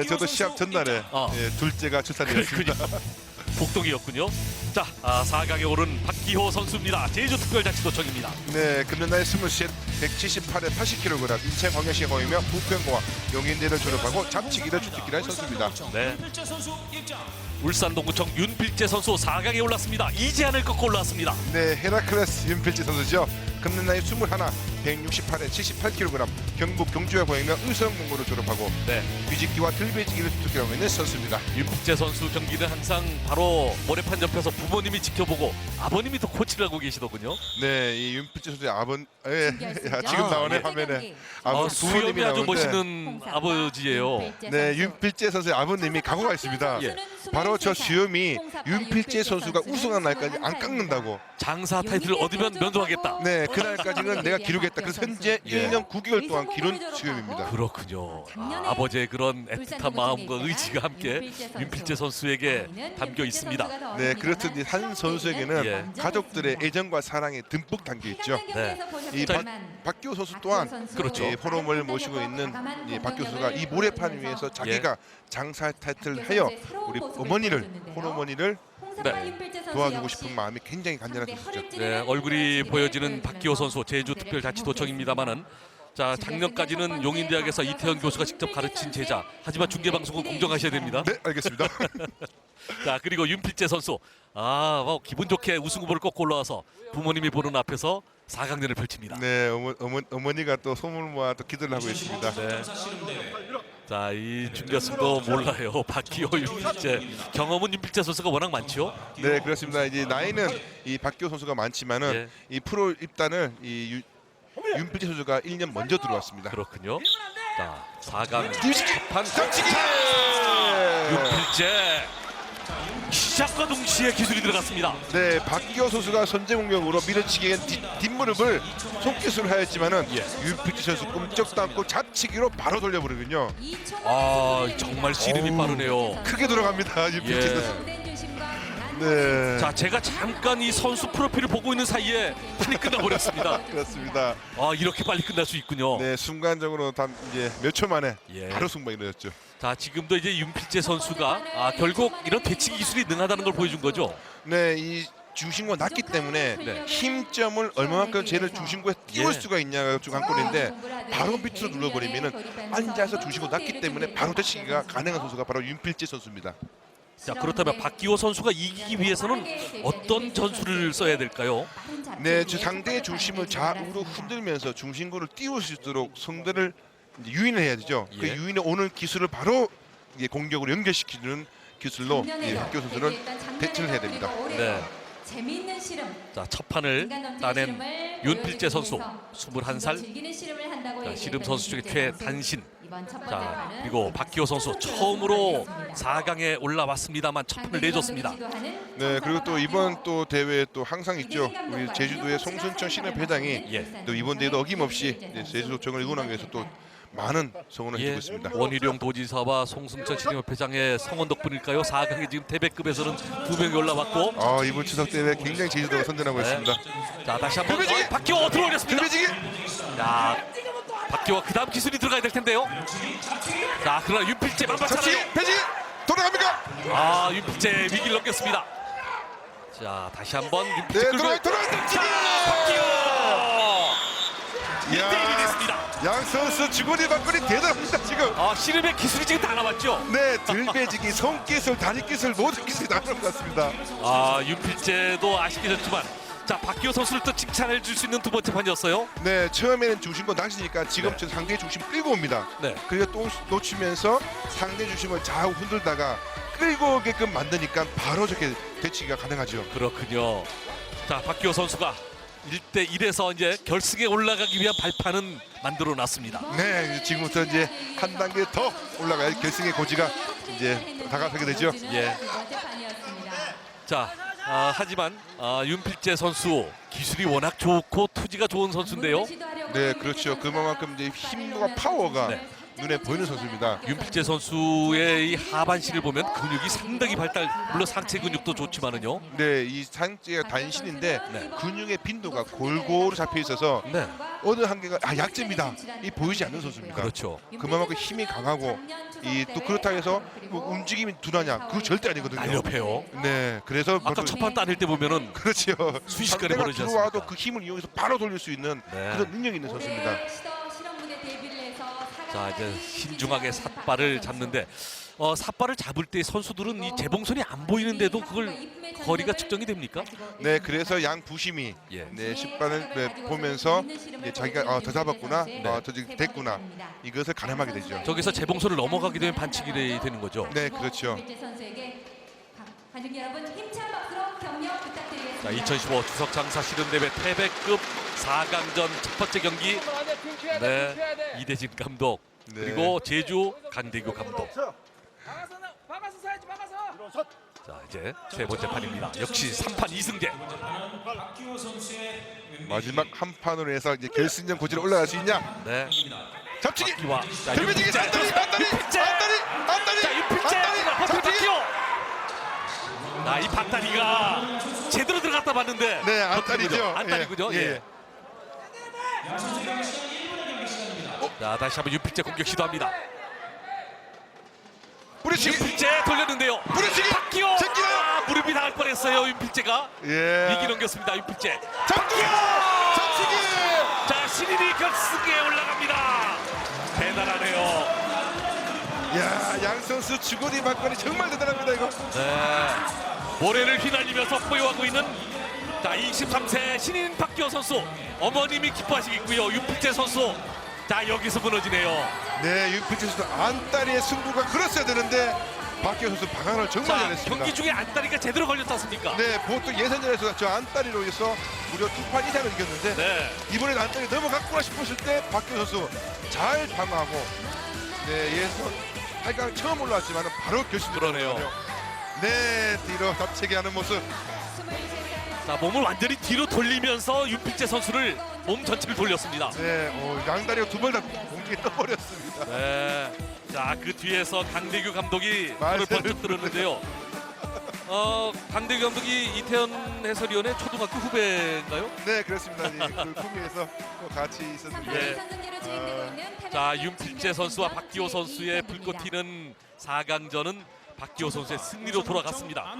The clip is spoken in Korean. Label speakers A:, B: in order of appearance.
A: 네, 저도 시합 전날에
B: 아.
A: 예, 둘째가 출산되었습니다.
B: 복동이었군요. 자, 아, 4강에 오른 박기호 선수입니다. 제주특별자치도청입니다.
A: 네, 금년 나이 23, 178에 80kg, 인천광역시 허이며 부평공항 용인대를 졸업하고 잡치기를 주특기를 한 선수입니다.
B: 네. 울산 동구청 윤필재 선수 4강에 올랐습니다. 이재한을 꺾고 올라왔습니다.
A: 네, 헤라클레스 윤필지 선수죠. 금년 나이 21, 168에 78kg, 경북 경주에 허이며 의성공고를 졸업하고
B: 네.
A: 뒤집기와 들배지기를 주특기를 하고 있는 선수입니다.
B: 윤필재 선수 경기는 항상 바로 모래판 옆에서 부모님이 지켜보고 아버님이 또 코치를 하고 계시더군요.
A: 네, 이 윤필지 선수의 아번, 예, 야, 지금
B: 아,
A: 나오네
B: 예.
A: 화면에.
B: 아,
A: 아버
B: 수염이
A: 부모님이
B: 아주
A: 나오는데
B: 멋있는 아버지예요.
A: 네, 윤필재 선수의 아버님이 각오가 있습니다.
B: 예.
A: 바로 저 수염이 윤필재 선수가 우승한 날까지 안 깎는다고.
B: 장사 타이틀을 얻으면 면도하겠다.
A: 네, 그날까지는 내가 기록했다. 그래서 현재
B: 예.
A: 1년 9개월 동안 기른 수염입니다.
B: 그렇군요. 아, 아버지의 그런 애틋한 마음과 의지가 함께 윤필재 선수에게 담겨 있습니다.
A: 네, 그렇듯 이한 선수에게는
B: 예.
A: 가족들의 애정과 사랑이 듬뿍 담겨 있죠.
B: 네.
A: 이
B: 자,
A: 박, 박기호 선수 또한
B: 그렇죠.
A: 이 포럼을 모시고 있는 이 박 교수가 이 모래판 위에서 자기가 장사 타이틀을 하여 우리 어머니를 호어머니를 도와주고 싶은 마음이 굉장히 간절한 선수죠.
B: 네, 얼굴이 보여지는 박기호 선수 제주특별자치도청입니다만은 자 작년까지는 용인대학에서 이태현 교수가 직접 가르친 제자. 하지만 중계 방송은 공정하셔야 됩니다.
A: 네, 알겠습니다.
B: 자 그리고 윤필재 선수 아뭐 기분 좋게 우승 후보를 꺾고 올라와서 부모님이 보는 앞에서 4강전을 펼칩니다.
A: 네, 어머, 어머, 어머니가 또 소문을 모아 또 기도를 하고 있습니다.
B: 네. 자, 이 준결승도 몰라요. 박기호, 윤필재. 경험은 윤필재 선수가 워낙 많죠.
A: 네, 그렇습니다. 이제 나이는 이 박기호 선수가 많지만은
B: 예.
A: 이 프로 입단을 이 유, 윤필재 선수가 1년 먼저 들어왔습니다.
B: 그렇군요. 자, 4강
A: 뒤집기!
B: 첫판
A: 잡치기!
B: 윤필재. 시작과 동시에 기술이 들어갔습니다.
A: 네, 박기호 선수가 선제 공격으로 밀어치기엔 뒷, 뒷무릎을 손기술을 하였지만은
B: 예.
A: 윤필재 선수 꼼짝도 않고 잡치기로 바로 돌려버리군요.
B: 아, 정말 씨름이. 빠르네요.
A: 크게 들어갑니다, 윤필재
B: 예.
A: 선수. 네,
B: 자, 제가 잠깐 이 선수 프로필을 보고 있는 사이에 판이 끝나버렸습니다.
A: 그렇습니다.
B: 아, 이렇게 빨리 끝날 수 있군요.
A: 네, 순간적으로 단 이제 몇 초 만에
B: 예.
A: 바로 승부가 이루어졌죠.
B: 자, 지금도 이제 윤필재 선수가 아, 결국 이런 대치기 기술이 능하다는 걸 보여준 거죠.
A: 네, 이 중심과 낮기 때문에
B: 네.
A: 힘점을 얼마만큼 쟤를 중심구에 띄울
B: 예.
A: 수가 있냐가 좀 관건인데 바로 밑으로 눌러버리면은 앉아서 중심구 낮기 때문에 바로 대치기가 가능한 선수가 바로 윤필재 선수입니다.
B: 자, 그렇다면 박기호 선수가 이기기 위해서는 어떤 전술을 써야 될까요?
A: 네, 저 상대의 중심을 좌우로 흔들면서 중심구를 띄울 수 있도록 성대를 이제 유인을 해야 되죠. 그
B: 예.
A: 유인에 오는 기술을 바로 공격으로 연결시키는 기술로 이 박교 선수는 대처를 해야 됩니다.
B: 네.
C: 재미있는 실험.
B: 자, 첫 판을 따낸 윤필재 선수 21살.
C: 자,
B: 자, 씨름 선수 중에 최단신.
C: 자,
B: 자, 그리고 박기호 선수 처음으로 4강에 올라왔습니다만 첫 판을 내줬습니다.
A: 네, 그리고 또 이번 또 대회에 또 항상 있죠. 우리 제주도의 송순천 신협 회장이
B: 예.
A: 또 이번 대회도 어김없이 제주도청을 응원하기 위해서 또 많은 성원을
B: 예,
A: 해주고 있습니다.
B: 원희룡 도지사와 송승천 신협회장의 성원 덕분일까요? 4강에 지금 태백급에서는 두 명이 올라왔고
A: 아 이번 추석 대회 굉장히 제주도가 선전하고
B: 네.
A: 있습니다.
B: 자 다시 한번 박기호 들어올렸습니다. 박기호가 그 다음 기술이 들어가야 될 텐데요. 자 그러나 윤필재! 만만찮아요.
A: 배지기! 돌아갑니까?
B: 아 윤필재 위기를 넘겼습니다. 자 다시 한번 윤필재
A: 네, 돌아 돌아 잡치기!
B: 박기호 1대1이 됐습니다.
A: 양 선수 주거리 바꾸리 대단합니다 지금.
B: 아 씨름의 기술이 지금 다 나왔죠.
A: 네, 들배지기, 손기술, 다리기술 모든 기술이 다 나온 것 같습니다.
B: 아 윤필재도 아쉽게 졌지만 자 박기호 선수를 또 칭찬해 줄 수 있는 두 번째 판이었어요.
A: 네, 처음에는 중심과 낮으니까 지금
B: 네.
A: 저 상대 중심 끌고 옵니다.
B: 네.
A: 그리고 또 놓치면서 상대 중심을 좌우 흔들다가 끌고 오게끔 만드니까 바로 저렇게 대치기가 가능하죠.
B: 그렇군요. 자 박기호 선수가 1대 1에서 이제 결승에 올라가기 위한 발판은 만들어 놨습니다.
A: 네, 지금부터 이제 한 단계 더 올라갈 결승의 고지가 이제 다가서게 되죠.
B: 예. 자 아, 하지만 아, 윤필재 선수 기술이 워낙 좋고 투지가 좋은 선수인데요.
A: 네, 그렇죠. 그만큼 이제 힘과 파워가
B: 네.
A: 눈에 보이는 선수입니다.
B: 윤필재 선수의 이 하반신을 보면 근육이 상당히 발달 물론 상체 근육도 좋지만은요.
A: 네, 이 상체가 단신인데
B: 네.
A: 근육의 빈도가 골고루 잡혀 있어서
B: 네.
A: 어느 한계가 아 약점이다. 이 보이지 않는 선수입니다.
B: 그렇죠.
A: 그만큼 힘이 강하고 이 또 그렇다 해서 뭐 움직임이 둔하냐 그거 절대 아니거든요.
B: 날렵해요.
A: 네, 그래서
B: 아까
A: 보통-
B: 첫판 따낼 때 보면은
A: 그렇죠.
B: 순식간에
A: 상대가
B: 벌어지지
A: 들어와도
B: 않습니까?
A: 그 힘을 이용해서 바로 돌릴 수 있는
B: 네.
A: 그런 능력이 있는 선수입니다.
B: 자 이제 신중하게 삿발을 잡는데 어, 삿발을 잡을 때 선수들은 이 재봉선이 안 보이는데도 그걸 거리가 측정이 됩니까?
A: 네, 그래서 양 부심이
B: 예.
A: 네, 10반을 네, 보면서 이제 자기가 어, 더 잡았구나,
C: 네.
A: 어, 더 지금 됐구나 이것을 가늠하게 되죠.
B: 저기서 재봉선을 넘어가게 되면 반칙이 돼- 되는 거죠.
A: 네, 그렇죠.
B: 자
C: 부탁드리겠습니다.
B: 2015 추석 장사 시름 대회 태백급 4강전 첫 번째 경기. 네 이대진 감독
A: 네.
B: 그리고 제주 강대규 감독. 자 이제 세 번째 판입니다. 역시 3판 2승제
A: 마지막 한 판으로 해서 이제 결승전 고지로 올라갈 수 있냐?
B: 네.
A: 잡치기,
B: 박기와 자
A: 들매지기,
B: 윤필재.
A: 안다리, 안다리,
B: 윤필재.
A: 안다리, 안다리,
B: 자
A: 안다리,
B: 버튼
A: 잡치기.
B: 박기호. 자이 박다리가 제대로 들어갔다 봤는데
A: 네. 안다리죠.
B: 안다리군요.
A: 예,
B: 예.
A: 예.
B: 자 다시 한번 윤필재 공격 시도합니다.
A: 뿌리치기,
B: 윤필재 돌렸는데요.
A: 뿌리치기,
B: 박기호
A: 제끼나요?
B: 아, 무릎이 나갈 뻔했어요. 윤필재가
A: 예.
B: 위기 넘겼습니다. 윤필재.
A: 잡기, 잡치기.
B: 자 신인이 결승에 올라갑니다. 대단하네요.
A: 야, 양 선수 주거리 막걸리 정말 대단합니다 이거.
B: 네. 모래를 휘날리면서 포효하고 있는 자 23세 신인 박기호 선수 어머님이 기뻐하시겠고요. 윤필재 선수 자 여기서 무너지네요.
A: 네, 윤필재 선수 안다리의 승부가 그랬어야 되는데 박기호 선수 방안을 정말
B: 자
A: 잘했습니다.
B: 경기 중에 안다리가 제대로 걸렸지 않습니까?
A: 네, 보통 예선전에서 저 안다리로 해서 무려 두 판 이상을 이겼는데
B: 네.
A: 이번엔 안다리 넘어갔구나 싶었을 때 박기호 선수 잘 방어하고 네, 예선 8강 처음 올라왔지만 바로 결승 그러네요. 네, 뒤로 잡채기 하는 모습.
B: 자 몸을 완전히 뒤로 돌리면서 윤필재 선수를 몸 전체를 돌렸습니다.
A: 네, 어, 양다리가 두 번 다 공중에 떠버렸습니다.
B: 네. 자, 그 뒤에서 강대규 감독이 손을
A: 말씀을
B: 번쩍 들었는데요. 어, 강대규 감독이 이태현 해설위원의 초등학교 후배인가요?
A: 네, 그렇습니다. 이그 구미에서 또 같이 있었는데.
B: 예. 자, 윤필재 선수와 박기호 선수의 불꽃 튀는 4강전은 박기호 선수의 승리로 돌아갔습니다.